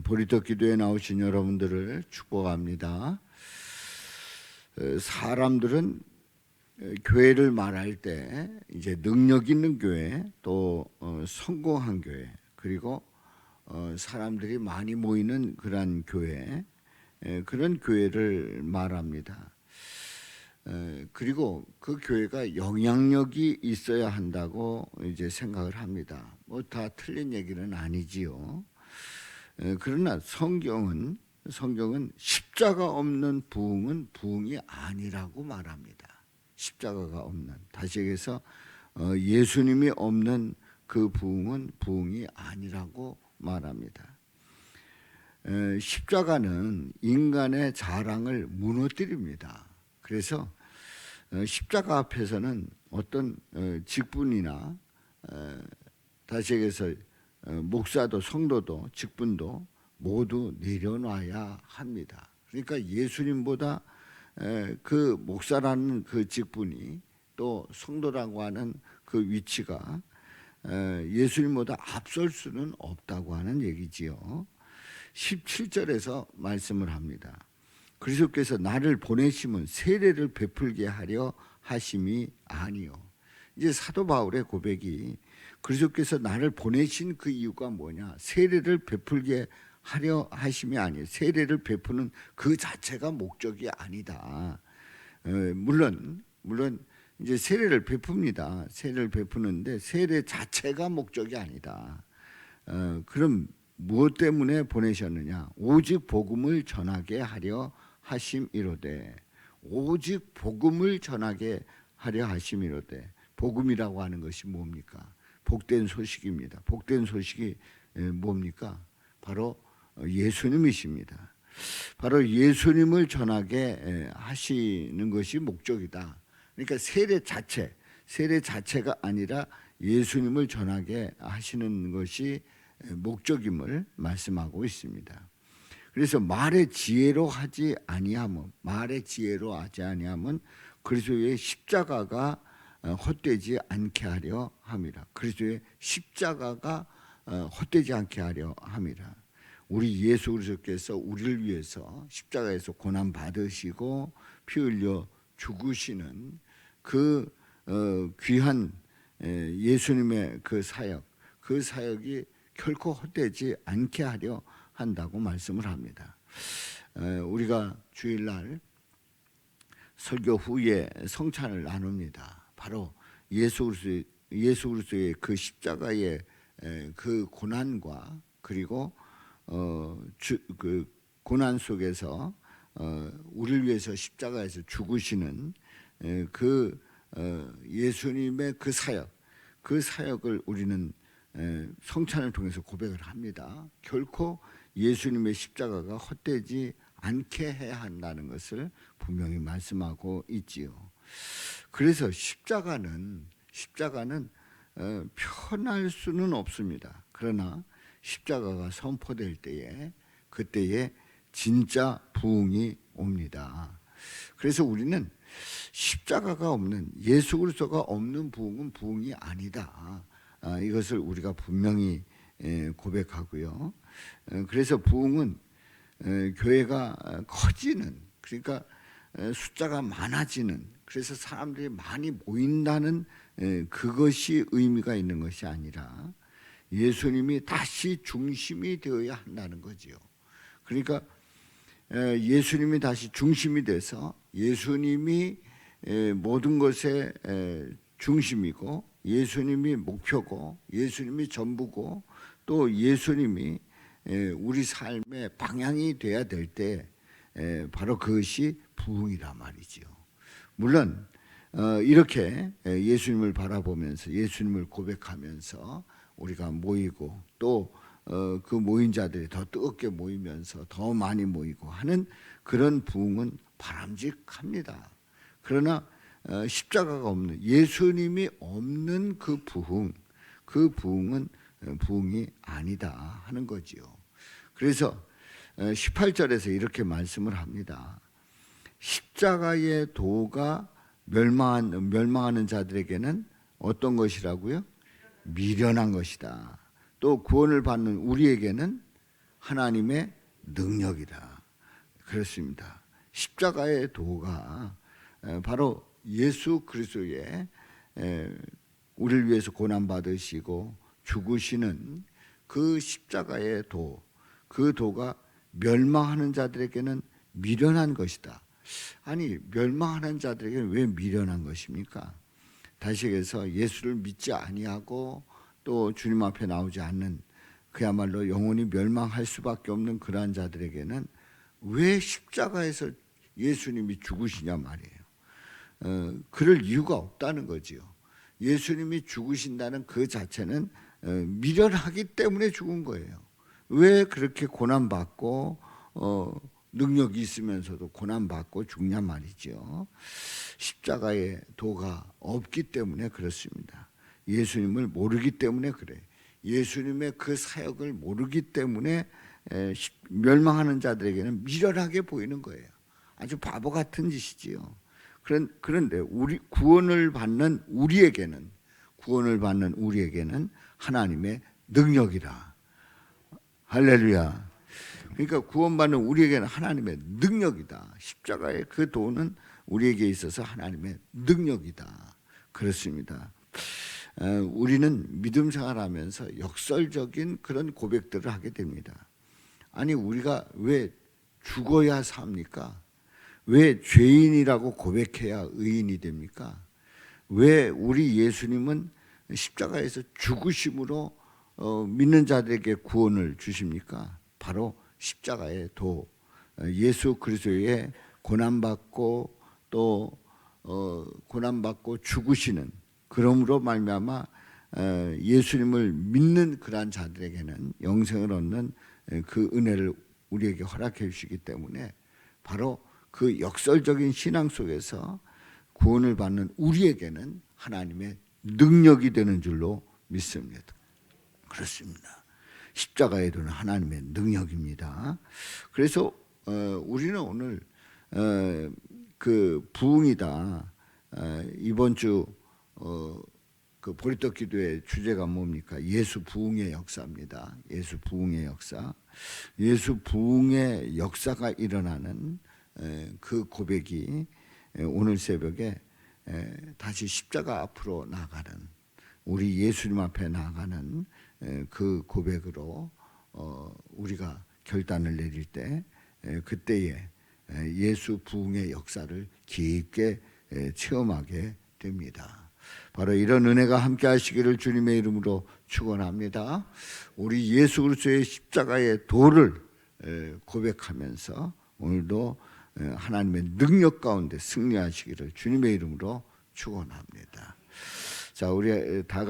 어, 보리떡 기도에 나오신 여러분들을 축복합니다. 어, 사람들은 어, 교회를 말할 때 이제 능력 있는 교회 또 어, 성공한 교회 그리고 어, 사람들이 많이 모이는 그러한 교회 에, 그런 교회를 말합니다. 에, 그리고 그 교회가 영향력이 있어야 한다고 이제 생각을 합니다. 뭐 다 틀린 얘기는 아니지요. 에, 그러나 성경은 성경은 십자가 없는 부흥은 부흥이 아니라고 말합니다. 십자가가 없는 다시 얘기해서 어, 예수님이 없는 그 부흥은 부흥이 아니라고 말합니다. 에, 십자가는 인간의 자랑을 무너뜨립니다. 그래서 어, 십자가 앞에서는 어떤 어, 직분이나 어, 다시 얘기해서 어, 목사도 성도도 직분도 모두 내려놔야 합니다. 그러니까 예수님보다 에, 그 목사라는 그 직분이 또 성도라고 하는 그 위치가 에, 예수님보다 앞설 수는 없다고 하는 얘기지요. 17절에서 말씀을 합니다. 그리스도께서 나를 보내심은 세례를 베풀게 하려 하심이 아니요. 이제 사도 바울의 고백이 그리스도께서 나를 보내신 그 이유가 뭐냐? 세례를 베풀게 하려 하심이 아니에요. 세례를 베푸는 그 자체가 목적이 아니다. 에, 물론 물론 이제 세례를 베풉니다. 세례를 베푸는데 세례 자체가 목적이 아니다. 어, 그럼 무엇 때문에 보내셨느냐? 오직 복음을 전하게 하려 하심이로되 오직 복음을 전하게 하려 하심이로되 복음이라고 하는 것이 뭡니까? 복된 소식입니다. 복된 소식이 에, 뭡니까? 바로 어, 예수님이십니다. 바로 예수님을 전하게 에, 하시는 것이 목적이다. 그러니까 세례 자체, 세례 자체가 아니라 예수님을 전하게 하시는 것이 에, 목적임을 말씀하고 있습니다. 그래서 말의 지혜로 하지 아니하면 말의 지혜로 하지 아니하면 그리스도의 십자가가 어, 헛되지 않게 하려 함이라. 그리스도의 십자가가 어, 헛되지 않게 하려 함이라. 우리 예수 그리스도께서 우리를 위해서 십자가에서 고난 받으시고 피 흘려 죽으시는 그 어, 귀한 에, 예수님의 그 사역, 그 사역이 결코 헛되지 않게 하려 한다고 말씀을 합니다. 에, 우리가 주일날 설교 후에 성찬을 나눕니다. 바로 예수 그리스도의, 예수 그리스도의 그 십자가의 에, 그 고난과 그리고 어, 주, 그 고난 속에서 어, 우리를 위해서 십자가에서 죽으시는 에, 그 어, 예수님의 그 사역, 그 사역을 우리는 에, 성찬을 통해서 고백을 합니다. 결코 예수님의 십자가가 헛되지 않게 해야 한다는 것을 분명히 말씀하고 있지요. 그래서 십자가는 십자가는 어, 편할 수는 없습니다. 그러나 십자가가 선포될 때에 그때에 진짜 부흥이 옵니다. 그래서 우리는 십자가가 없는 예수 그리스도가 없는 부흥은 부흥이 아니다. 아, 이것을 우리가 분명히 에, 고백하고요. 에, 그래서 부흥은 에, 교회가 커지는 그러니까 에, 숫자가 많아지는 그래서 사람들이 많이 모인다는 에, 그것이 의미가 있는 것이 아니라 예수님이 다시 중심이 되어야 한다는 거지요. 그러니까 에, 예수님이 다시 중심이 돼서 예수님이 에, 모든 것의 에, 중심이고 예수님이 목표고 예수님이 전부고 또 예수님이 에, 우리 삶의 방향이 돼야 될 때 바로 그것이 부흥이라 말이지요. 물론 어, 이렇게 에, 예수님을 바라보면서 예수님을 고백하면서 우리가 모이고 또 어, 그 모인 자들이 더 뜨겁게 모이면서 더 많이 모이고 하는 그런 부흥은 바람직합니다. 그러나 어, 십자가가 없는 예수님이 없는 그 부흥, 그 부흥은 어, 부흥이 아니다 하는 거지요. 그래서 18절에서 이렇게 말씀을 합니다. 십자가의 도가 멸망한, 멸망하는 자들에게는 어떤 것이라고요? 미련한 것이다. 또 구원을 받는 우리에게는 하나님의 능력이다. 그렇습니다. 십자가의 도가 에, 바로 예수 그리스도의 에, 우리를 위해서 고난 받으시고 죽으시는 그 십자가의 도, 그 도가 멸망하는 자들에게는 미련한 것이다. 아니 멸망하는 자들에게는 왜 미련한 것입니까? 다시 얘기해서 예수를 믿지 아니하고 또 주님 앞에 나오지 않는 그야말로 영혼이 멸망할 수밖에 없는 그러한 자들에게는 왜 십자가에서 예수님이 죽으시냐 말이에요. 어, 그럴 이유가 없다는 거지요. 예수님이 죽으신다는 그 자체는 어, 미련하기 때문에 죽은 거예요. 왜 그렇게 고난 받고 어, 능력이 있으면서도 고난 받고 죽냐 말이죠. 십자가의 도가 없기 때문에 그렇습니다. 예수님을 모르기 때문에 그래. 예수님의 그 사역을 모르기 때문에 멸망하는 자들에게는 미련하게 보이는 거예요. 아주 바보 같은 짓이지요. 그런 그런데 우리 구원을 받는 우리에게는 구원을 받는 우리에게는 하나님의 능력이다. 할렐루야. 그러니까 구원받는 우리에게는 하나님의 능력이다. 십자가의 그 도는 우리에게 있어서 하나님의 능력이다. 그렇습니다. 어, 우리는 믿음 생활하면서 역설적인 그런 고백들을 하게 됩니다. 아니 우리가 왜 죽어야 삽니까? 왜 죄인이라고 고백해야 의인이 됩니까? 왜 우리 예수님은 십자가에서 죽으심으로 어, 믿는 자들에게 구원을 주십니까? 바로 십자가의 도 어, 예수 그리스도의 고난 받고 또 어, 고난 받고 죽으시는 그러므로 말미암아 어, 예수님을 믿는 그러한 자들에게는 영생을 얻는 에, 그 은혜를 우리에게 허락해 주시기 때문에 바로 그 역설적인 신앙 속에서 구원을 받는 우리에게는 하나님의 능력이 되는 줄로 믿습니다. 그렇습니다. 십자가에 두는 하나님의 능력입니다. 그래서 어, 우리는 오늘 어, 그 부흥이다. 어, 이번 주 어, 그 보리떡 기도의 주제가 뭡니까? 예수 부흥의 역사입니다. 예수 부흥의 역사. 예수 부흥의 역사가 일어나는 에, 그 고백이 에, 오늘 새벽에 에, 다시 십자가 앞으로 나가는 우리 예수님 앞에 나가는 에, 그 고백으로 어, 우리가 결단을 내릴 때 에, 그때에 에, 예수 부흥의 역사를 깊게 에, 체험하게 됩니다. 바로 이런 은혜가 함께 하시기를 주님의 이름으로 축원합니다. 우리 예수 그리스도의 십자가의 도를 에, 고백하면서 오늘도 에, 하나님의 능력 가운데 승리하시기를 주님의 이름으로 축원합니다. 자, 우리 다 같이